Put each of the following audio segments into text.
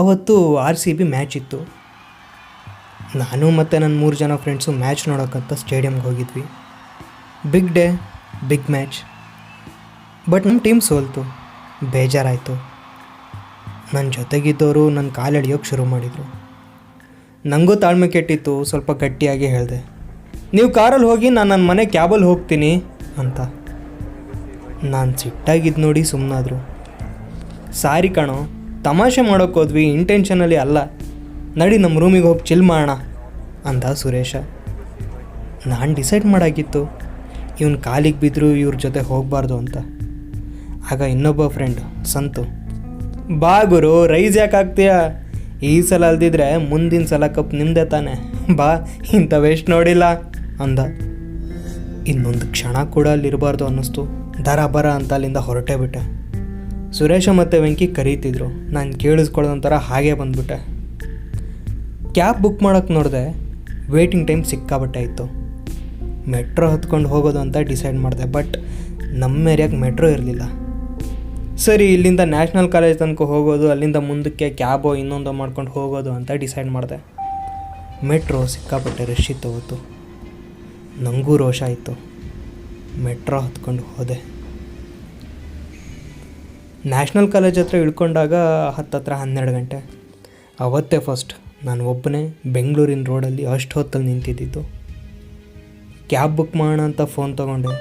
ಅವತ್ತು R C B match ಇತ್ತು. ನಾನು ಮತ್ತು ನನ್ನ ಮೂರು ಜನ ಫ್ರೆಂಡ್ಸು ಮ್ಯಾಚ್ ನೋಡೋಕ್ಕಂತ ಸ್ಟೇಡಿಯಮ್ಗೆ ಹೋಗಿದ್ವಿ. Big day big match but ನಮ್ಮ ಟೀಮ್ ಸೋಲ್ತು, ಬೇಜಾರಾಯಿತು. ನನ್ನ ಜೊತೆಗಿದ್ದವರು ನನ್ನ ಕಾಲು ಎಳಿಯೋಕ್ಕೆ ಶುರು ಮಾಡಿದರು. ನನಗೂ ತಾಳ್ಮೆ ಕೆಟ್ಟಿತ್ತು, ಸ್ವಲ್ಪ ಗಟ್ಟಿಯಾಗಿ ಹೇಳಿದೆ. ನೀವು ಕಾರಲ್ಲಿ ಹೋಗಿ ನಾನು ನನ್ನ ಮನೆ ಕ್ಯಾಬಲ್ಲಿ ಹೋಗ್ತೀನಿ ಅಂತ. ನಾನು ಸಿಟ್ಟಾಗಿದ್ದು ನೋಡಿ ಸುಮ್ಮನಾದರು ಸಾರಿ ಕಣೋ ತಮಾಷೆ ಮಾಡೋಕ್ಕೋದ್ವಿ ಇಂಟೆನ್ಷನಲ್ಲಿ ಅಲ್ಲ. ನಡಿ ನಮ್ಮ ರೂಮಿಗೆ ಹೋಗಿ ಚಿಲ್ ಮಾಡೋಣ ಅಂದ ಸುರೇಶ. ನಾನು ಡಿಸೈಡ್ ಮಾಡಾಗಿತ್ತು. ಇವನ್ ಕಾಲಿಗೆ ಬಿದ್ದರೂ ಇವ್ರ ಜೊತೆ ಹೋಗಬಾರ್ದು ಅಂತ. ಆಗ ಇನ್ನೊಬ್ಬ ಫ್ರೆಂಡ್ ಸಂತು. ಬಾ ಗುರು, ರೈಸ್ ಯಾಕೆ ಆಗ್ತೀಯ ಈ ಸಲ ಅಲ್ದಿದ್ರೆ ಮುಂದಿನ ಸಲ ಕಪ್ ನಿಮ್ದೆ ತಾನೆ. ಬಾ ಇಂಥ ವೇಸ್ಟ್ ನೋಡಿಲ್ಲ ಅಂದ. ಇನ್ನೊಂದು ಕ್ಷಣ ಕೂಡ ಅಲ್ಲಿರಬಾರ್ದು ಅನ್ನಿಸ್ತು. ದರ ಬರ ಅಂತ ಅಲ್ಲಿಂದ ಹೊರಟೇ ಬಿಟ್ಟೆ. ಸುರೇಶ ಮತ್ತು ವೆಂಕಿ ಕರೀತಿದ್ರು. ನಾನು ಕೇಳಿಸ್ಕೊಳ್ಳೋದೊಂಥರ ಹಾಗೆ ಬಂದ್ಬಿಟ್ಟೆ. ಕ್ಯಾಬ್ ಬುಕ್ ಮಾಡೋಕ್ಕೆ ನೋಡಿದೆ ವೇಟಿಂಗ್ ಟೈಮ್ ಸಿಕ್ಕಾಬಟ್ಟೆ ಇತ್ತು. ಮೆಟ್ರೋ ಹತ್ಕೊಂಡು ಹೋಗೋದು ಅಂತ ಡಿಸೈಡ್ ಮಾಡಿದೆ ಬಟ್ ನಮ್ಮ ಏರಿಯಾಗೆ ಮೆಟ್ರೋ ಇರಲಿಲ್ಲ. ಸರಿ, ಇಲ್ಲಿಂದ ನ್ಯಾಷನಲ್ ಕಾಲೇಜ್ ತನಕ ಹೋಗೋದು, ಅಲ್ಲಿಂದ ಮುಂದಕ್ಕೆ ಕ್ಯಾಬೋ ಇನ್ನೊಂದು ಮಾಡ್ಕೊಂಡು ಹೋಗೋದು ಅಂತ ಡಿಸೈಡ್ ಮಾಡಿದೆ. ಮೆಟ್ರೋ ಸಿಕ್ಕಾಪಟ್ಟೆ ರಶ್ ಇತ್ತು ನನಗೂ ರೋಷ ಆಯಿತು ಮೆಟ್ರೋ ಹತ್ಕೊಂಡು ಹೋದೆ. ನ್ಯಾಷನಲ್ ಕಾಲೇಜ್ ಹತ್ರ ಇಳ್ಕೊಂಡಾಗ ಹತ್ತತ್ರ ಹನ್ನೆರಡು ಗಂಟೆ. ಅವತ್ತೇ ಫಸ್ಟ್ ನಾನು ಒಬ್ಬನೇ ಬೆಂಗಳೂರಿನ ರೋಡಲ್ಲಿ ಅಷ್ಟು ಹೊತ್ತಲ್ಲಿ ನಿಂತಿದ್ದಿತ್ತು ಕ್ಯಾಬ್ ಬುಕ್ ಮಾಡೋಣ ಅಂತ ಫೋನ್ ತೊಗೊಂಡೆ.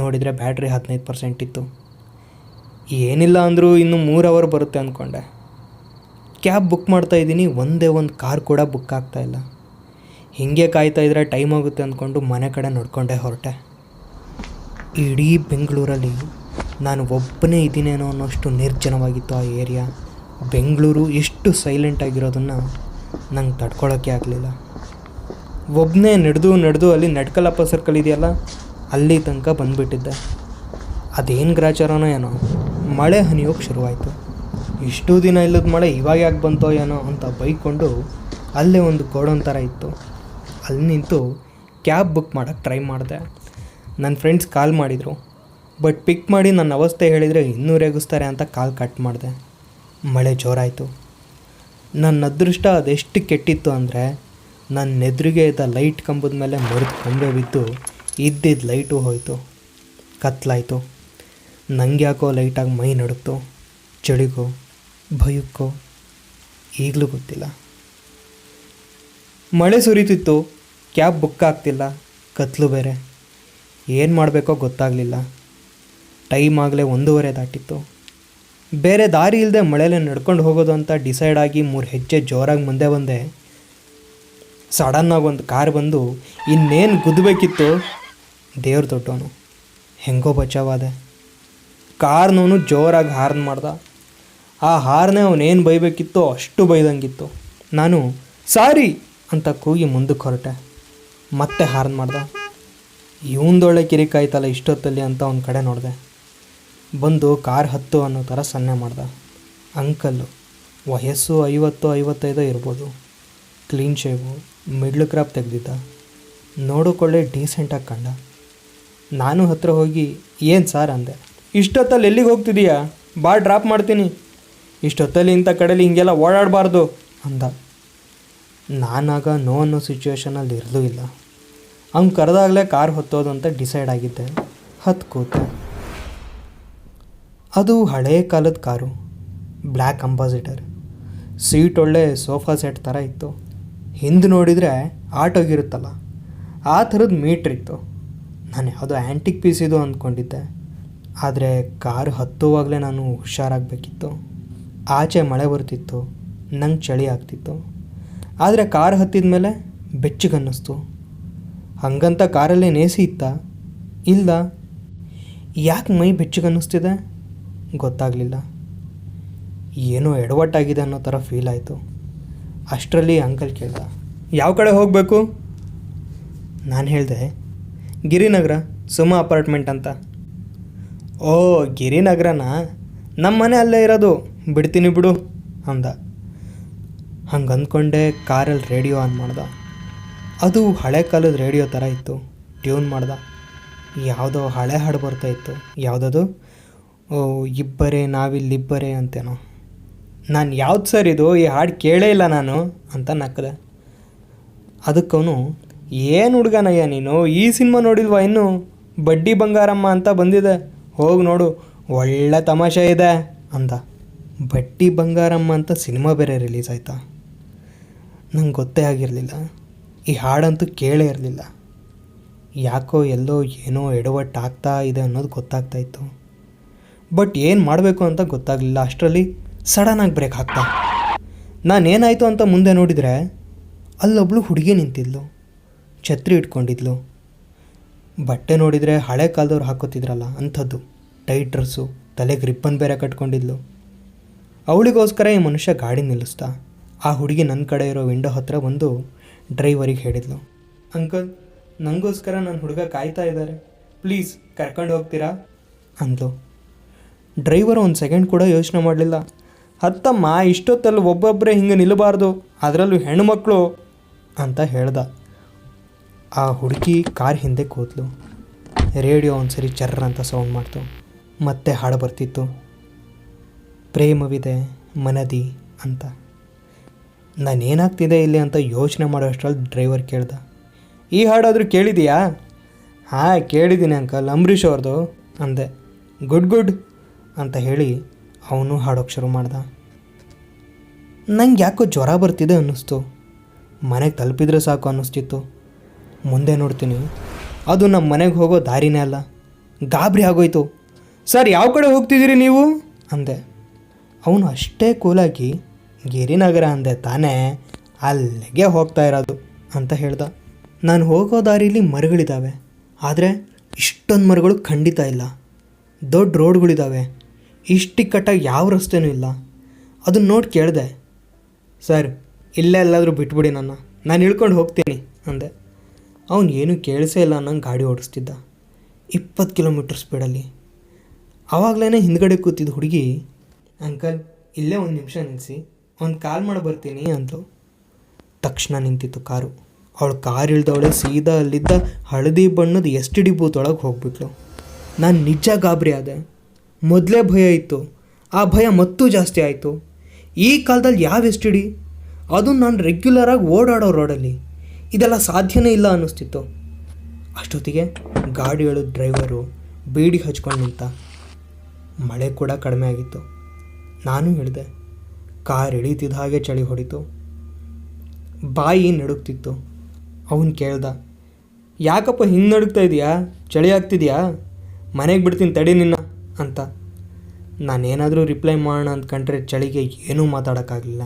ನೋಡಿದರೆ ಬ್ಯಾಟ್ರಿ ಹದಿನೈದು ಪರ್ಸೆಂಟ್ ಇತ್ತು. ಏನಿಲ್ಲ ಅಂದರೂ ಇನ್ನು ಮೂರು ಅವರ್ ಬರುತ್ತೆ ಅಂದ್ಕೊಂಡೆ ಕ್ಯಾಬ್ ಬುಕ್ ಮಾಡ್ತಾ ಇದ್ದೀನಿ, ಒಂದೇ ಒಂದು ಕಾರ್ ಕೂಡ ಬುಕ್ ಆಗ್ತಾ ಇಲ್ಲ. ಹೀಗೆ ಕಾಯ್ತಾ ಇದ್ರೆ ಟೈಮ್ ಆಗುತ್ತೆ ಅಂದ್ಕೊಂಡು ಮನೆ ಕಡೆ ನೋಡ್ಕೊಂಡೆ ಹೊರಟೆ. ಇಡೀ ಬೆಂಗಳೂರಲ್ಲಿ ನಾನು ಒಬ್ಬನೇ ಇದ್ದೀನೇನೋ ಅನ್ನೋಷ್ಟು ನಿರ್ಜನವಾಗಿತ್ತು ಆ ಏರಿಯಾ. ಬೆಂಗಳೂರು ಎಷ್ಟು ಸೈಲೆಂಟ್ ಆಗಿರೋದನ್ನು ನಂಗೆ ತಡ್ಕೊಳ್ಳೋಕ್ಕೆ ಆಗಲಿಲ್ಲ. ಒಬ್ಬನೇ ನಡೆದು ನಡೆದು ಅಲ್ಲಿ ನಡ್ಕಲಪ್ಪ ಸರ್ಕಲ್ ಇದೆಯಲ್ಲ, ಅಲ್ಲಿ ತನಕ ಬಂದುಬಿಟ್ಟಿದ್ದೆ. ಅದೇನು ಗ್ರಾಚಾರನೋ ಏನೋ, ಮಳೆ ಹನಿಯೋಕ್ಕೆ ಶುರುವಾಯಿತು. ಇಷ್ಟು ದಿನ ಇಲ್ಲದ ಮಳೆ ಇವಾಗ ಯಾಕೆ ಬಂತೋ ಏನೋ ಅಂತ ಬೈಕೊಂಡು ಅಲ್ಲೇ ಒಂದು ಗೋಡೌನ್ ಥರ ಇತ್ತು. ಅಲ್ಲಿ ನಿಂತು ಕ್ಯಾಬ್ ಬುಕ್ ಮಾಡೋಕ್ಕೆ ಟ್ರೈ ಮಾಡಿದೆ. ನನ್ನ ಫ್ರೆಂಡ್ಸ್ ಕಾಲ್ ಮಾಡಿದರು. ಬಟ್ ಪಿಕ್ ಮಾಡಿ ನನ್ನ ಅವಸ್ಥೆ ಹೇಳಿದರೆ ಇನ್ನೂ ರೇಗಿಸ್ತಾರೆ ಅಂತ ಕಾಲ್ ಕಟ್ ಮಾಡಿದೆ. ಮಳೆ ಜೋರಾಯಿತು. ನನ್ನ ಅದೃಷ್ಟ ಅದೆಷ್ಟು ಕೆಟ್ಟಿತ್ತು ಅಂದರೆ ನನ್ನ ಎದುರಿಗೆ ಇದ್ದ ಲೈಟ್ ಕಂಬದ ಮೇಲೆ ಮರದ ಕೊಂಬೆ ಬಿದ್ದು ಇದ್ದಿದ್ದ ಲೈಟು ಹೋಯಿತು. ಕತ್ಲಾಯಿತು. ನಂಗೆ ಯಾಕೋ ಲೈಟಾಗಿ ಮೈ ನಡುಕ್ತು. ಚಳಿಗೋ, ಭಯಕ್ಕೋ, ಈಗಲೂ ಗೊತ್ತಿಲ್ಲ. ಮಳೆ ಸುರಿತಿತ್ತು. ಕ್ಯಾಬ್ ಬುಕ್ ಆಗ್ತಿಲ್ಲ. ಕತ್ಲು ಬೇರೆ. ಏನು ಮಾಡಬೇಕೋ ಗೊತ್ತಾಗಲಿಲ್ಲ. ಟೈಮ್ ಆಗಲೇ ಒಂದೂವರೆ ದಾಟಿತ್ತು. ಬೇರೆ ದಾರಿ ಇಲ್ಲದೆ ಮಳೆಯಲ್ಲೇ ನಡ್ಕೊಂಡು ಹೋಗೋದು ಅಂತ ಡಿಸೈಡ್ ಆಗಿ ಮೂರು ಹೆಜ್ಜೆ ಜೋರಾಗಿ ಮುಂದೆ ಬಂದೆ. ಸಡನ್ನಾಗಿ ಒಂದು ಕಾರ್ ಬಂದು, ಇನ್ನೇನು ಗುದ್ದಬೇಕಿತ್ತು ದೇವ್ರ ದೊಡ್ಡವನು ಹೆಂಗೋ ಬಚಾವಾದೆ. ಕಾರ್ನವನು ಜೋರಾಗಿ ಹಾರ್ನ್ ಮಾಡ್ದ. ಆ ಹಾರ್ನೇ ಅವನೇನು ಬೈಬೇಕಿತ್ತೋ ಅಷ್ಟು ಬೈದಂಗಿತ್ತು. ನಾನು, ಸಾರಿ! ಅಂತ ಕೂಗಿ ಮುಂದಕ್ಕೆ ಹೊರಟೆ. ಮತ್ತೆ ಹಾರ್ನ್ ಮಾಡ್ದ. ಇವಂದೊಳ್ಳೆ ಕಿರಿಕಾಯ್ತಲ್ಲ ಇಷ್ಟೊತ್ತಲ್ಲಿ ಅಂತ ಅವನ ಕಡೆ ನೋಡಿದೆ. ಬಂದು ಕಾರ್ ಹತ್ತು ಅನ್ನೋ ಥರ ಸನ್ನೆ ಮಾಡ್ದ. ಅಂಕಲ್ಲು ವಯಸ್ಸು ಐವತ್ತು, ಐವತ್ತೈದೋ ಇರ್ಬೋದು. ಕ್ಲೀನ್ ಶೇವು, ಮಿಡ್ಲ್ ಕ್ರಾಪ್ ತೆಗೆದಿದ್ದ. ನೋಡೋಕೊಳ್ಳೆ ಡೀಸೆಂಟಾಗಿ ಕಂಡ. ನಾನು ಹತ್ರ ಹೋಗಿ, ಏನು ಸಾರ್ ಅಂದೆ. ಇಷ್ಟೊತ್ತಲ್ಲಿ ಎಲ್ಲಿಗೆ ಹೋಗ್ತಿದೀಯಾ? ಬಾ ಡ್ರಾಪ್ ಮಾಡ್ತೀನಿ. ಇಷ್ಟೊತ್ತಲ್ಲಿ ಇಂಥ ಕಡೆಯಲ್ಲಿ ಹಿಂಗೆಲ್ಲ ಓಡಾಡಬಾರ್ದು ಅಂದ. ನಾನಾಗ ನೋ ಅನ್ನೋ ಸಿಚುವೇಷನಲ್ಲಿ ಇರಲೂ ಇಲ್ಲ. ಅವ್ನು ಕರೆದಾಗಲೇ ಕಾರ್ ಹೊತ್ತೋದು ಅಂತ ಡಿಸೈಡ್ ಆಗಿದ್ದೆ. ಹತ್ತು ಕೂತೆ ಅದು ಹಳೇ ಕಾಲದ ಕಾರು ಬ್ಲ್ಯಾಕ್ ಅಂಬಾಸಿಟರ್ ಸೀಟ್ ಒಳ್ಳೆ ಸೋಫಾ ಸೆಟ್ ಥರ ಇತ್ತು. ಹಿಂದೆ ನೋಡಿದರೆ ಆಟೋಗಿರುತ್ತಲ್ಲ ಆ ಥರದ ಮೀಟ್ರ್ ಇತ್ತು. ನಾನು ಯಾವುದೋ ಆ್ಯಂಟಿಕ್ ಪೀಸ್ ಇದು ಅಂದ್ಕೊಂಡಿದ್ದೆ ಆದರೆ ಕಾರು ಹತ್ತುವಾಗಲೇ ನಾನು ಹುಷಾರಾಗಬೇಕಿತ್ತು. ಆಚೆ ಮಳೆ ಬರ್ತಿತ್ತು, ನಂಗೆ ಚಳಿ ಆಗ್ತಿತ್ತು. ಆದರೆ ಕಾರ್ ಹತ್ತಿದ ಮೇಲೆ ಬೆಚ್ಚಗನ್ನಿಸ್ತು. ಹಂಗಂತ ಕಾರಲ್ಲಿ ನೇಸಿ ಇತ್ತಾ? ಇಲ್ಲ ಯಾಕೆ ಮೈ ಬೆಚ್ಚಗನ್ನಿಸ್ತಿದೆ? ಗೊತ್ತಾಗಲಿಲ್ಲ. ಏನೋ ಎಡವಟ್ಟಾಗಿದೆ ಅನ್ನೋ ಥರ ಫೀಲ್ ಆಯಿತು. ಅಷ್ಟರಲ್ಲಿ ಅಂಕಲ್ ಕೇಳ್ದ, ಯಾವ ಕಡೆ ಹೋಗಬೇಕು? ನಾನು ಹೇಳಿದೆ, ಗಿರಿನಗರ, ಸುಮ ಅಪಾರ್ಟ್ಮೆಂಟ್ ಅಂತ. ಓ, ಗಿರಿನಗರನಾ? ನಮ್ಮ ಮನೆ ಅಲ್ಲೇ ಇರೋದು. ಬಿಡ್ತೀನಿ ಬಿಡು, ಅಂದ. ಹಂಗೆ ಅಂದ್ಕೊಂಡೆ ಕಾರಲ್ಲಿ ರೇಡಿಯೋ ಆನ್ ಮಾಡ್ದ. ಅದು ಹಳೆ ಕಾಲದ ರೇಡಿಯೋ ಥರ ಇತ್ತು. ಟ್ಯೂನ್ ಮಾಡ್ದ. ಯಾವುದೋ ಹಳೆ ಹಾಡು ಬರ್ತಾಯಿತ್ತು ಯಾವುದದು? ಓ, ಇಬ್ಬರೇ, ನಾವಿಲ್ಲಿಬ್ಬರೇ ಅಂತೇನೋ. ನಾನು ಯಾವ್ದು ಸರ್ ಇದು? ಈ ಹಾಡು ಕೇಳೇ ಇಲ್ಲ ನಾನು ಅಂತ ನಕ್ಕದೆ ಅದಕ್ಕವನು, ಏನು ಹುಡುಗನಯ್ಯ ನೀನು? ಈ ಸಿನಿಮಾ ನೋಡಿಲ್ವಾ ಇನ್ನು? ಬಡ್ಡಿ ಬಂಗಾರಮ್ಮ ಅಂತ ಬಂದಿದೆ. ಹೋಗಿ ನೋಡು, ಒಳ್ಳೆ ತಮಾಷೆ ಇದೆ ಅಂದ. ಬಡ್ಡಿ ಬಂಗಾರಮ್ಮ ಅಂತ ಸಿನಿಮಾ ಬೇರೆ ರಿಲೀಸ್ ಆಯ್ತಾ? ನಂಗೆ ಗೊತ್ತೇ ಆಗಿರಲಿಲ್ಲ. ಈ ಹಾಡಂತೂ ಕೇಳೇ ಇರಲಿಲ್ಲ. ಯಾಕೋ ಎಲ್ಲೋ ಏನೋ ಎಡವಟ್ಟು ಆಗ್ತಾ ಇದೆ ಅನ್ನೋದು ಗೊತ್ತಾಗ್ತಾ ಇತ್ತು. ಬಟ್ ಏನು ಮಾಡಬೇಕು ಅಂತ ಗೊತ್ತಾಗಲಿಲ್ಲ. ಅಷ್ಟರಲ್ಲಿ ಸಡನ್ನಾಗಿ ಬ್ರೇಕ್ ಹಾಕ್ತಾ ನಾನೇನಾಯಿತು ಅಂತ ಮುಂದೆ ನೋಡಿದರೆ ಅಲ್ಲೊಬ್ಳು ಹುಡುಗಿ ನಿಂತಿದ್ಲು. ಛತ್ರಿ ಇಟ್ಕೊಂಡಿದ್ಲು. ಬಟ್ಟೆ ನೋಡಿದರೆ ಹಳೆ ಕಾಲದವ್ರು ಹಾಕೋತಿದ್ರಲ್ಲ ಅಂಥದ್ದು. ಟೈಟ್ ಡ್ರೆಸ್ಸು ತಲೆಗೆ ರಿಬ್ಬನ್ ಬೇರೆ ಕಟ್ಕೊಂಡಿದ್ಲು. ಅವಳಿಗೋಸ್ಕರ ಈ ಮನುಷ್ಯ ಗಾಡಿ ನಿಲ್ಲಿಸ್ತಾ, ಆ ಹುಡುಗಿ ನನ್ನ ಕಡೆ ಇರೋ ವಿಂಡೋ ಹತ್ರ ಬಂದು ಡ್ರೈವರಿಗೆ ಹೇಳಿದ್ಲು. ಅಂಕಲ್ ನನಗೋಸ್ಕರ ನನ್ನ ಹುಡುಗ ಕಾಯ್ತಾ ಇದ್ದಾರೆ ಪ್ಲೀಸ್ ಕರ್ಕೊಂಡು ಹೋಗ್ತೀರಾ? ಅಂದ್ಲು. ಡ್ರೈವರ್ ಒಂದು ಸೆಕೆಂಡ್ ಕೂಡ ಯೋಚನೆ ಮಾಡಲಿಲ್ಲ. ಹತ್ತಮ್ಮ ಇಷ್ಟೊತ್ತಲ್ಲಿ ಒಬ್ಬೊಬ್ಬರೇ ಹಿಂಗೆ ನಿಲ್ಲಬಾರ್ದು, ಅದರಲ್ಲೂ ಹೆಣ್ಣುಮಕ್ಕಳು ಅಂತ ಹೇಳ್ದ. ಆ ಹುಡುಗಿ ಕಾರ್ ಹಿಂದೆ ಕೂತ್ಲು ರೇಡಿಯೋ ಒಂದ್ಸರಿ ಚರ್ರ ಅಂತ ಸೌಂಡ್ ಮಾಡ್ತು. ಮತ್ತೆ ಹಾಡು ಬರ್ತಿತ್ತು. ಪ್ರೇಮವಿದೆ, ಮನದಿ ಅಂತ. ನಾನೇನಾಗ್ತಿದೆ ಇಲ್ಲಿ ಅಂತ ಯೋಚನೆ ಮಾಡೋ ಅಷ್ಟರಲ್ಲಿ ಡ್ರೈವರ್ ಕೇಳ್ದ. ಈ ಹಾಡಾದರೂ ಕೇಳಿದೀಯಾ? ಹಾಂ ಕೇಳಿದ್ದೀನಿ ಅಂಕಲ್, ಅಂಬರೀಷ್ ಅವ್ರದ್ದು ಅಂದೆ. ಗುಡ್ ಗುಡ್ ಅಂತ ಹೇಳಿ ಅವನು ಹಾಡೋಕ್ಕೆ ಶುರು ಮಾಡ್ದ. ನಂಗೆ ಯಾಕೋ ಜ್ವರ ಬರ್ತಿದೆ ಅನ್ನಿಸ್ತು. ಮನೆಗೆ ತಲುಪಿದ್ರೆ ಸಾಕು ಅನ್ನಿಸ್ತಿತ್ತು. ಮುಂದೆ ನೋಡ್ತೀನಿ. ಅದು ನಮ್ಮ ಮನೆಗೆ ಹೋಗೋ ದಾರಿನೇ ಅಲ್ಲ. ಗಾಬರಿ ಆಗೋಯ್ತು. ಸರ್, ಯಾವ ಕಡೆ ಹೋಗ್ತಿದ್ದೀರಿ ನೀವು? ಅಂದೆ. ಅವನು ಅಷ್ಟೇ ಕೂಲಾಗಿ, ಗಿರಿನಗರ ಅಂದೆ ತಾನೇ ಅಲ್ಲಿಗೆ ಹೋಗ್ತಾ ಇರೋದು ಅಂತ ಹೇಳ್ದ. ನಾನು ಹೋಗೋ ದಾರಿಲಿ ಮರಗಳಿದ್ದಾವೆ ಆದರೆ ಇಷ್ಟೊಂದು ಮರಗಳು ಖಂಡಿತ ಇಲ್ಲ. ದೊಡ್ಡ ರೋಡ್ಗಳಿದ್ದಾವೆ ಇಷ್ಟಿಕ್ಕಟ್ಟಾಗಿ ಯಾವ ರಸ್ತೆನೂ ಇಲ್ಲ. ಅದನ್ನ ನೋಡಿ ಕೇಳಿದೆ, ಸರ್, ಇಲ್ಲೇ ಎಲ್ಲಾದರೂ ಬಿಟ್ಬಿಡಿ ನನ್ನ. ನಾನು ಇಳ್ಕೊಂಡು ಹೋಗ್ತೀನಿ, ಅಂದೆ. ಅವನು ಏನೂ ಕೇಳಿಸೇ ಇಲ್ಲ ನಂಗೆ ಗಾಡಿ ಓಡಿಸ್ತಿದ್ದ. ಇಪ್ಪತ್ತು ಕಿಲೋಮೀಟ್ರ್ ಸ್ಪೀಡಲ್ಲಿ. ಆವಾಗಲೇ ಹಿಂದ್ಗಡೆ ಕೂತಿದ್ದ ಹುಡುಗಿ, ಅಂಕಲ್, ಇಲ್ಲೇ ಒಂದು ನಿಮಿಷ ನಿಲ್ಲಿಸಿ ಒಂದು ಕಾಲ್ ಮಾಡಿ ಬರ್ತೀನಿ, ಅಂದ್ಲು. ತಕ್ಷಣ ನಿಂತಿತ್ತು ಕಾರು. ಅವಳು ಕಾರ್ ಇಳ್ದವಳೆ ಸೀದಾ ಅಲ್ಲಿದ್ದ ಹಳದಿ ಬಣ್ಣದ ಎಸ್ ಟಿ ಡಿ ಒಳಗೆ ಹೋಗ್ಬಿಟ್ಲು. ನಾನು ನಿಜ ಗಾಬರಿ ಆದೆ. ಮೊದಲೇ ಭಯ ಇತ್ತು. ಆ ಭಯ ಮತ್ತೂ ಜಾಸ್ತಿ ಆಯಿತು. ಈ ಕಾಲದಲ್ಲಿ ಯಾವ ಎಸ್ ಡಿ ಅದು ನಾನು ರೆಗ್ಯುಲರಾಗಿ ಓಡಾಡೋ ರೋಡಲ್ಲಿ ಇದೆಲ್ಲ ಸಾಧ್ಯನೇ ಇಲ್ಲ ಅನ್ನಿಸ್ತಿತ್ತು. ಅಷ್ಟೊತ್ತಿಗೆ ಗಾಡಿ ಎಳೆದ ಡ್ರೈವರು ಬೀಡಿ ಹಚ್ಕೊಂಡು ನಿಂತ. ಮಳೆ ಕೂಡ ಕಡಿಮೆ ಆಗಿತ್ತು. ನಾನು ಹೇಳಿದೆ, ಕಾರ್ ಇಳಿತಿದ್ದ ಹಾಗೆ ಚಳಿ ಹೊಡಿತು. ಬಾಯಿ ನಡುಗ್ತಿತ್ತು ಅವನು ಕೇಳ್ದ, ಯಾಕಪ್ಪ ಹಿಂಗೆ ನಡುಗ್ತಾ ಇದೆಯಾ? ಚಳಿ ಆಗ್ತಿದೆಯಾ? ಮನೆಗೆ ಬಿಡ್ತೀನಿ ತಡಿ ನಿನ್ನ. ಅಂತ. ನಾನೇನಾದರೂ ರಿಪ್ಲೈ ಮಾಡೋಣ ಅಂದ್ಕೊಂಡ್ರೆ ಚಳಿಗೆ ಏನೂ ಮಾತಾಡೋಕ್ಕಾಗಲಿಲ್ಲ.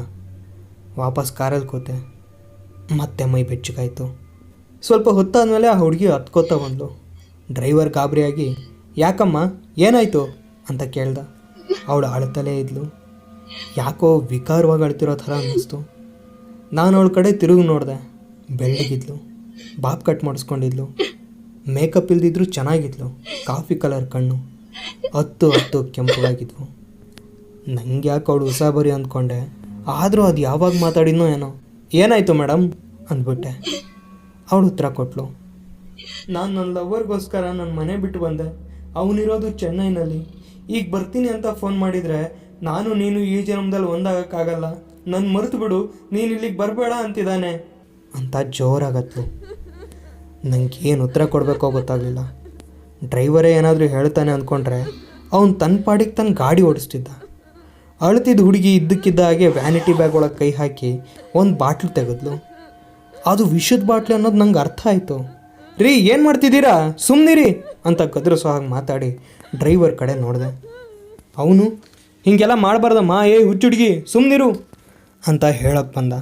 ವಾಪಸ್ ಕಾರಲ್ಲಿ ಕೂತೆ. ಮತ್ತೆ ಮೈ ಬೆಚ್ಚಗಾಯಿತು. ಸ್ವಲ್ಪ ಹೊತ್ತಾದಮೇಲೆ ಆ ಹುಡುಗಿ ಹತ್ಕೋತಾ ಬಂದು ಡ್ರೈವರ್ ಗಾಬರಿಯಾಗಿ, ಯಾಕಮ್ಮ, ಏನಾಯಿತು? ಅಂತ ಕೇಳ್ದ. ಅವಳು ಅಳ್ತಲೇ ಇದ್ಲು. ಯಾಕೋ ವಿಕಾರವಾಗಿ ಅಳ್ತಿರೋ ಥರ ಅನ್ನಿಸ್ತು. ನಾನು ಅವಳ ಕಡೆ ತಿರುಗಿ ನೋಡಿದೆ. ಬೆಳ್ಳಗಿದ್ಲು. ಬಾಬ್ ಕಟ್ ಮಾಡಿಸ್ಕೊಂಡಿದ್ಲು. ಮೇಕಪ್ ಇಲ್ದಿದ್ರು ಚೆನ್ನಾಗಿದ್ಲು. ಕಾಫಿ ಕಲರ್ ಕಣ್ಣು. ಹತ್ತು ಹತ್ತು ಕೆಂಪಗಾಗಿದ್ವು ನಂಗೆ ಯಾಕೆ ಅವಳು ಉಸಾಬರಿ ಅಂದ್ಕೊಂಡೆ, ಆದರೂ ಅದು ಯಾವಾಗ ಮಾತಾಡಿನೋ ಏನೋ. ಏನಾಯಿತು ಮೇಡಮ್ ಅಂದ್ಬಿಟ್ಟೆ. ಅವಳು ಉತ್ತರ ಕೊಟ್ಲು. ನಾನು ನನ್ನ ಲವರ್ಗೋಸ್ಕರ ನನ್ನ ಮನೆ ಬಿಟ್ಟು ಬಂದೆ. ಅವನಿರೋದು ಚೆನ್ನೈನಲ್ಲಿ. ಈಗ ಬರ್ತೀನಿ ಅಂತ ಫೋನ್ ಮಾಡಿದರೆ ನಾನು ನೀನು ಈ ಜನ್ಮದಲ್ಲಿ ಒಂದಾಗೋಕ್ಕಾಗಲ್ಲ. ನನ್ನ ಮರೆತು ಬಿಡು, ನೀನು ಇಲ್ಲಿಗೆ ಬರಬೇಡ ಅಂತಿದ್ದಾನೆ. ಅಂತ ಜೋರಾಗತ್ಲು ನನಗೇನು ಉತ್ತರ ಕೊಡಬೇಕೋ ಗೊತ್ತಾಗಲಿಲ್ಲ. ಡ್ರೈವರೇ ಏನಾದರೂ ಹೇಳ್ತಾನೆ ಅಂದ್ಕೊಂಡ್ರೆ ಅವನು ತನ್ನ ಪಾಡಿಗೆ ತನ್ನ ಗಾಡಿ ಓಡಿಸ್ತಿದ್ದ. ಅಳ್ತಿದ್ದ ಹುಡುಗಿ ಇದ್ದಕ್ಕಿದ್ದ ಹಾಗೆ ವ್ಯಾನಿಟಿ ಬ್ಯಾಗ್ ಒಳಗೆ ಕೈ ಹಾಕಿ ಒಂದು ಬಾಟ್ಲು ತೆಗೆದ್ಲು. ಅದು ವಿಷದ ಬಾಟ್ಲು ಅನ್ನೋದು ನಂಗೆ ಅರ್ಥ ಆಯಿತು. ರೀ, ಏನು ಮಾಡ್ತಿದ್ದೀರಾ? ಸುಮ್ಮನಿರಿ ಅಂತ ಗದರಿಸೋ ಹಾಗೆ ಮಾತಾಡಿ ಡ್ರೈವರ್ ಕಡೆ ನೋಡಿದೆ. ಅವನು, ಹೀಗೆಲ್ಲ ಮಾಡಬಾರ್ದಮ್ಮ, ಏ ಹುಚ್ಚುಡ್ಗಿ ಸುಮ್ಮನಿರು ಅಂತ ಹೇಳಕ್ಕೆ ಬಂದ.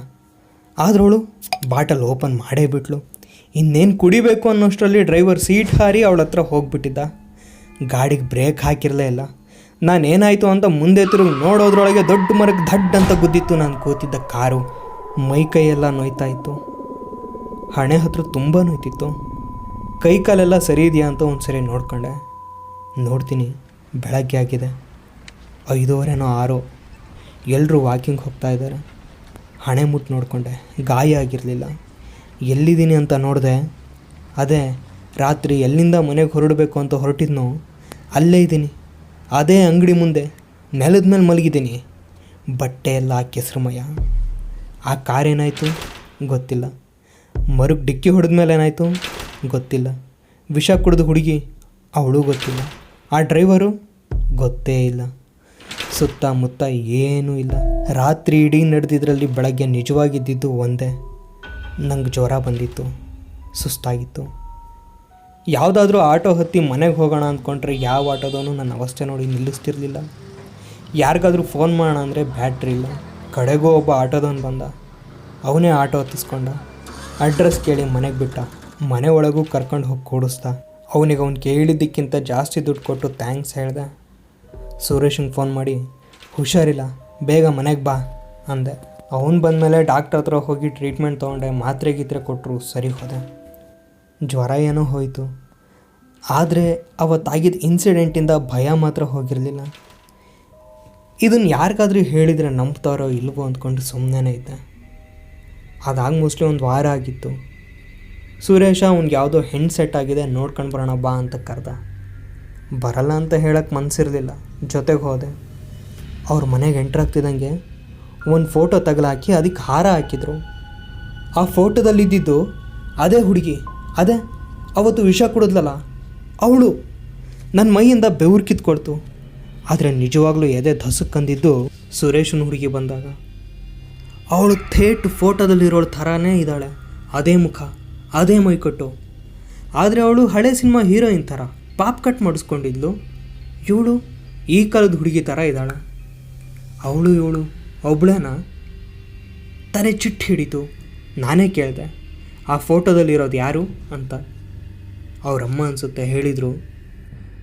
ಆದ್ರವಳು ಬಾಟಲ್ ಓಪನ್ ಮಾಡೇ ಬಿಟ್ಲು. ಇನ್ನೇನು ಕುಡಿಬೇಕು ಅನ್ನೋಷ್ಟರಲ್ಲಿ ಡ್ರೈವರ್ ಸೀಟ್ ಹಾರಿ ಅವಳ ಹತ್ರ ಹೋಗಿಬಿಟ್ಟಿದ್ದ. ಗಾಡಿಗೆ ಬ್ರೇಕ್ ಹಾಕಿರಲೇ ಇಲ್ಲ. ನಾನೇನಾಯಿತು ಅಂತ ಮುಂದೆ ತಿರುಗಿ ನೋಡೋದ್ರೊಳಗೆ ದೊಡ್ಡ ಮರಕ್ಕೆ ದಡ್ ಅಂತ ಗುದ್ದಿತ್ತು ನಾನು ಕೂತಿದ್ದ ಕಾರು. ಮೈ ಕೈಯೆಲ್ಲ ನೋಯ್ತಾ ಇತ್ತು ಹಣೆ ಹತ್ರ ತುಂಬ ನೋಯ್ತಿತ್ತು. ಕೈ ಕಾಲೆಲ್ಲ ಸರಿ ಇದೆಯಾ ಅಂತ ಒಂದು ಸರಿ ನೋಡ್ಕೊಂಡೆ. ನೋಡ್ತೀನಿ, ಬೆಳಗ್ಗೆ ಆಗಿದೆ. ಐದೂವರೆನೋ ಆರೋ. ಎಲ್ಲರೂ ವಾಕಿಂಗ್ ಹೋಗ್ತಾ ಇದ್ದಾರೆ. ಹಣೆ ಮುಟ್ಟು ನೋಡಿಕೊಂಡೆ. ಗಾಯ ಆಗಿರಲಿಲ್ಲ. ಎಲ್ಲಿದ್ದೀನಿ ಅಂತ ನೋಡಿದೆ, ಅದೇ ರಾತ್ರಿ ಎಲ್ಲಿಂದ ಮನೆಗೆ ಹೊರಡಬೇಕು ಅಂತ ಹೊರಟಿದ್ನೋ, ಅಲ್ಲೇ ಇದ್ದೀನಿ. ಅದೇ ಅಂಗಡಿ ಮುಂದೆ ನೆಲದ ಮೇಲೆ ಮಲಗಿದ್ದೀನಿ. ಬಟ್ಟೆ ಎಲ್ಲ ಕೆಸರುಮಯ ಆ ಕಾರ್ ಏನಾಯಿತು? ಗೊತ್ತಿಲ್ಲ. ಮರುಗ್ ಡಿಕ್ಕಿ ಹೊಡೆದ ಮೇಲೆ ಏನಾಯಿತು? ಗೊತ್ತಿಲ್ಲ. ವಿಷ ಕುಡಿದು ಹುಡುಗಿ, ಅವಳು ಗೊತ್ತಿಲ್ಲ. ಆ ಡ್ರೈವರು? ಗೊತ್ತೇ ಇಲ್ಲ. ಸುತ್ತಮುತ್ತ ಏನೂ ಇಲ್ಲ. ರಾತ್ರಿ ಇಡೀ ನಡೆದಿದ್ರಲ್ಲಿ ಬೆಳಗ್ಗೆ ನಿಜವಾಗಿದ್ದಿದ್ದು ಒಂದೇ. ನಂಗೆ ಜ್ವರ ಬಂದಿತ್ತು, ಸುಸ್ತಾಗಿತ್ತು. ಯಾವುದಾದ್ರೂ ಆಟೋ ಹತ್ತಿ ಮನೆಗೆ ಹೋಗೋಣ ಅಂದ್ಕೊಂಡ್ರೆ ಯಾವ ಆಟೋದವನು ನನ್ನ ಅವಸ್ಥೆ ನೋಡಿ ನಿಲ್ಲಿಸ್ತಿರ್ಲಿಲ್ಲ. ಯಾರಿಗಾದ್ರೂ ಫೋನ್ ಮಾಡೋಣ ಅಂದರೆ ಬ್ಯಾಟ್ರಿ ಇಲ್ಲ. ಕಡೆಗೂ ಒಬ್ಬ ಆಟೋದವನು ಬಂದ. ಅವನೇ ಆಟೋ ಹತ್ತಿಸ್ಕೊಂಡ. ಅಡ್ರೆಸ್ ಕೇಳಿ ಮನೆಗೆ ಬಿಟ್ಟ. ಮನೆ ಒಳಗೂ ಕರ್ಕೊಂಡು ಹೋಗಿ ಕೂಡಿಸ್ದ. ಅವನಿಗೆ ಅವ್ನು ಕೇಳಿದ್ದಕ್ಕಿಂತ ಜಾಸ್ತಿ ದುಡ್ಡು ಕೊಟ್ಟು ಥ್ಯಾಂಕ್ಸ್ ಹೇಳ್ದೆ. ಸುರೇಶಂಗೆ ಫೋನ್ ಮಾಡಿ, ಹುಷಾರಿಲ್ಲ, ಬೇಗ ಮನೆಗೆ ಬಾ, ಅಂದೆ. ಅವನು ಬಂದಮೇಲೆ ಡಾಕ್ಟ್ರ್ ಹತ್ರ ಹೋಗಿ ಟ್ರೀಟ್ಮೆಂಟ್ ತೊಗೊಂಡೆ ಮಾತ್ರೆ ಗೀತ್ರೆ ಕೊಟ್ಟರು ಸರಿ ಹೋದೆ. ಜ್ವರ ಏನೋ ಹೋಯಿತು. ಆದರೆ ಅವತ್ತಾಗಿದ್ದ ಇನ್ಸಿಡೆಂಟಿಂದ ಭಯ ಮಾತ್ರ ಹೋಗಿರಲಿಲ್ಲ. ಇದನ್ನು ಯಾರಿಗಾದ್ರೂ ಹೇಳಿದರೆ ನಂಬ್ತಾರೋ ಇಲ್ವೋ ಅಂದ್ಕೊಂಡು ಸುಮ್ಮನೆ ಇದ್ದೆ. ಅದಾಗ ಮೋಸ್ಟ್ಲಿ ಒಂದು ವಾರ ಆಗಿತ್ತು. ಸುರೇಶ ಅವ್ನಿಗೆ ಯಾವುದೋ ಹೆಣ್ಣು ಸೆಟ್ ಆಗಿದೆ, ನೋಡ್ಕೊಂಡು ಬರೋಣ ಬಾ ಅಂತ ಕರೆದ. ಬರಲ್ಲ ಅಂತ ಹೇಳಕ್ಕೆ ಮನಸ್ಸಿರಲಿಲ್ಲ ಜೊತೆಗೆ ಹೋದೆ. ಅವ್ರ ಮನೆಗೆ ಎಂಟ್ರಾಗ್ತಿದ್ದಂಗೆ ಒಂದು ಫೋಟೋ ತಗಲಾಕಿ ಅದಕ್ಕೆ ಹಾರ ಹಾಕಿದರು. ಆ ಫೋಟೋದಲ್ಲಿದ್ದಿದ್ದು ಅದೇ ಹುಡುಗಿ, ಅದೇ ಅವತ್ತು ವಿಷ ಕುಡಿದ್ಲಲ್ಲ, ಅವಳು ನನ್ನ ಮೈಯಿಂದ ಬೆವರು ಕಿತ್ಕೊಳ್ತು. ಆದರೆ ನಿಜವಾಗ್ಲೂ ಎದೆ ಧಸಕ್ಕಂದಿದ್ದು ಸುರೇಶನ ಹುಡುಗಿ ಬಂದಾಗ. ಅವಳು ಥೇಟ್ ಫೋಟೋದಲ್ಲಿರೋಳ ಥರನೇ ಇದ್ದಾಳೆ, ಅದೇ ಮುಖ, ಅದೇ ಮೈಕಟ್ಟು. ಆದರೆ ಅವಳು ಹಳೆ ಸಿನಿಮಾ ಹೀರೋಯಿನ್ ಥರ, ಪಾಪ್ ಕಟ್ ಮಾಡಿಸ್ಕೊಂಡಿದ್ಲು. ಇವಳು ಈ ಕಾಲದ ಹುಡುಗಿ ಥರ ಇದ್ದಾಳೆ. ಅವಳು ಇವಳು ಒಬ್ಳೇನಾ ತಲೆ ಚಿಟ್ಟು ಹಿಡಿತು ನಾನೇ ಕೇಳಿದೆ, ಆ ಫೋಟೋದಲ್ಲಿರೋದು ಯಾರು ಅಂತ. ಅವರಮ್ಮ ಅನಿಸುತ್ತೆ, ಹೇಳಿದರು,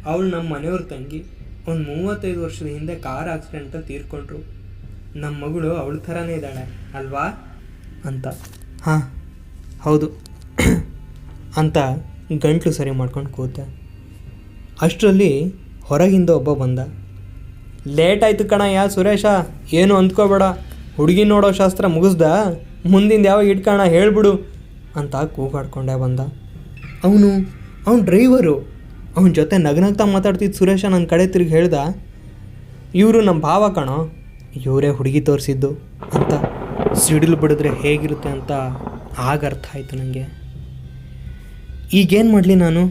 ಅವಳು ನಮ್ಮ ಮನೆಯವ್ರ ತಂಗಿ. ಒಂದು ಮೂವತ್ತೈದು ವರ್ಷದ ಹಿಂದೆ ಕಾರ್ ಆಕ್ಸಿಡೆಂಟಲ್ಲಿ ತೀರ್ಕೊಂಡ್ರು. ನಮ್ಮ ಮಗಳು ಅವಳ ಥರನೇ ಇದ್ದಾಳೆ, ಅಲ್ವಾ? ಅಂತ. ಹಾಂ, ಹೌದು. ಅಂತ ಗಂಟ್ಲು ಸರಿ ಮಾಡ್ಕೊಂಡು ಕೂತೆ. ಅಷ್ಟರಲ್ಲಿ ಹೊರಗಿಂದ ಒಬ್ಬ ಬಂದ. ಲೇಟ್ ಆಯ್ತು ಕಣಯ್ಯ, ಸುರೇಶ. ಏನು ಅಂದ್ಕೋಬೇಡ. ಹುಡುಗಿ ನೋಡೋ ಶಾಸ್ತ್ರ ಮುಗಿಸ್ದ. ಮುಂದಿಂದ ಯಾವಾಗ ಇಟ್ಕೋಣ ಹೇಳ್ಬಿಡು ಅಂತ ಕೂಗಾಡ್ಕೊಂಡೆ ಬಂದ. ಅವನು ಅವನು ಡ್ರೈವರು. ಅವನ ಜೊತೆ ನಗ್ನಗ್ತಾ ಮಾತಾಡ್ತಿದ್ದ ಸುರೇಶ ನನ್ನ ಕಡೆ ತಿರುಗಿ ಹೇಳ್ದ, ಇವರು ನಮ್ಮ ಭಾವ ಕಣೋ, ಇವರೇ ಹುಡುಗಿ ತೋರಿಸಿದ್ದು ಅಂತ. ಸಿಡಿಲು ಬಿಡಿದ್ರೆ ಹೇಗಿರುತ್ತೆ ಅಂತ ಆಗ ಅರ್ಥ ಆಯಿತು ನನಗೆ ಈಗೇನು ಮಾಡಲಿ ನಾನು?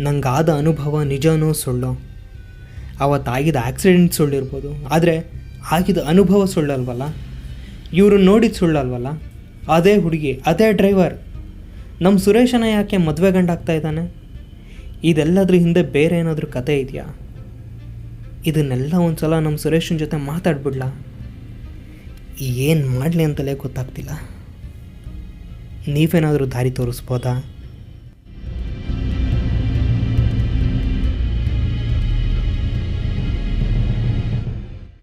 ನನಗಾದ ಅನುಭವ ನಿಜನೋ ಸುಳ್ಳೋ? ಅವತ್ತಾಗಿದ್ದ ಆಕ್ಸಿಡೆಂಟ್ ಸುಳ್ಳಿರ್ಬೋದು. ಆದರೆ ಆಗಿದ ಅನುಭವ ಸುಳ್ಳಲ್ವಲ್ಲ? ಇವರು ನೋಡಿದ ಸುಳ್ಳಲ್ವಲ್ಲ? ಅದೇ ಹುಡುಗಿ, ಅದೇ ಡ್ರೈವರ್ ನಮ್ಮ ಸುರೇಶನ ಯಾಕೆ ಮದುವೆ ಗಂಡಾಗ್ತಾ ಇದ್ದಾನೆ? ಇದೆಲ್ಲದ್ರ ಹಿಂದೆ ಬೇರೆ ಏನಾದರೂ ಕತೆ ಇದೆಯಾ? ಇದನ್ನೆಲ್ಲ ಒಂದು ಸಲ ನಮ್ಮ ಸುರೇಶನ ಜೊತೆ ಮಾತಾಡ್ಬಿಡ್ಲಾ? ಏನು ಮಾಡಲಿ ಅಂತಲೇ ಗೊತ್ತಾಗ್ತಿಲ್ಲ. ನೀವೇನಾದರೂ ದಾರಿ ತೋರಿಸ್ಬೋದಾ?